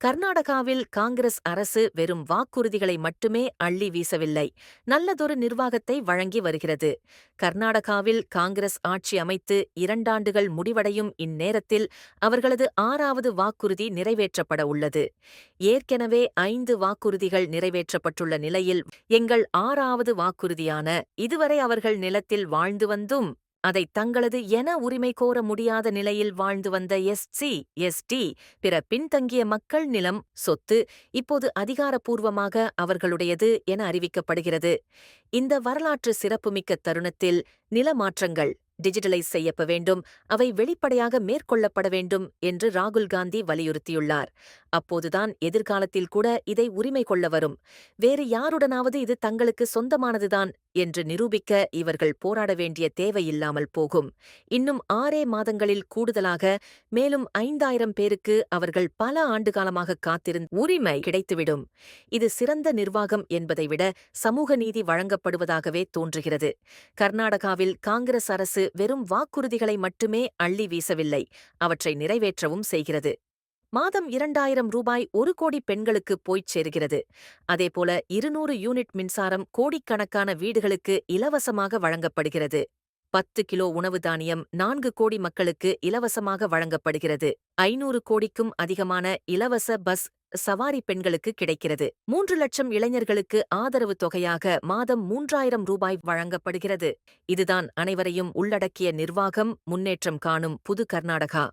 கர்நாடகாவில் காங்கிரஸ் அரசு வெறும் வாக்குறுதிகளை மட்டுமே அள்ளி வீசவில்லை. நல்லதொரு நிர்வாகத்தை வழங்கி வருகிறது. கர்நாடகாவில் காங்கிரஸ் ஆட்சி அமைத்து இரண்டாண்டுகள் முடிவடையும் இந்நேரத்தில் அவர்களது ஆறாவது வாக்குறுதி நிறைவேற்றப்பட உள்ளது. ஏற்கனவே ஐந்து வாக்குறுதிகள் நிறைவேற்றப்பட்டுள்ள நிலையில் எங்கள் ஆறாவது வாக்குறுதியான இதுவரை அவர்கள் நிலத்தில் வாழ்ந்து வந்தும் அதை தங்களது என உரிமை கோர முடியாத நிலையில் வாழ்ந்து வந்த எஸ்சி எஸ்டி பிற பின்தங்கிய மக்கள் நிலம் சொத்து இப்போது அதிகாரப்பூர்வமாக அவர்களுடையது என அறிவிக்கப்படுகிறது. இந்த வரலாற்று சிறப்புமிக்க தருணத்தில் நில மாற்றங்கள் டிஜிட்டலைஸ் செய்யப்ப வேண்டும் அவை வெளிப்படையாக மேற்கொள்ளப்பட வேண்டும் என்று ராகுல் காந்தி வலியுறுத்தியுள்ளார். அப்போதுதான் எதிர்காலத்தில் கூட இதை உரிமை கொள்ள வரும். வேறு யாருடனாவது இது தங்களுக்கு சொந்தமானதுதான் என்று நிரூபிக்க இவர்கள் போராட வேண்டிய தேவையில்லாமல் போகும். இன்னும் ஆறே மாதங்களில் கூடுதலாக மேலும் ஐந்தாயிரம் பேருக்கு அவர்கள் பல ஆண்டுகாலமாக காத்திருந்த உரிமை கிடைத்துவிடும். இது சிறந்த நிர்வாகம் என்பதை விட சமூக நீதி வழங்கப்படுவதாகவே தோன்றுகிறது. கர்நாடகாவில் காங்கிரஸ் அரசு வெறும் வாக்குறுதிகளை மட்டுமே அள்ளி வீசவில்லை. அவற்றை நிறைவேற்றவும் செய்கிறது. மாதம் இரண்டாயிரம் ரூபாய் ஒரு கோடி பெண்களுக்கு போய்ச் சேர்கிறது. அதேபோல இருநூறு யூனிட் மின்சாரம் கோடிக்கணக்கான வீடுகளுக்கு இலவசமாக வழங்கப்படுகிறது. பத்து கிலோ உணவு தானியம் நான்கு கோடி மக்களுக்கு இலவசமாக வழங்கப்படுகிறது. ஐநூறு கோடிக்கும் அதிகமான இலவச பஸ் சவாரி பெண்களுக்கு கிடைக்கிறது. மூன்று லட்சம் இளைஞர்களுக்கு ஆதரவு தொகையாக மாதம் மூன்றாயிரம் ரூபாய் வழங்கப்படுகிறது. இதுதான் அனைவரையும் உள்ளடக்கிய நிர்வாகம் முன்னேற்றம் காணும் புது கர்நாடகா.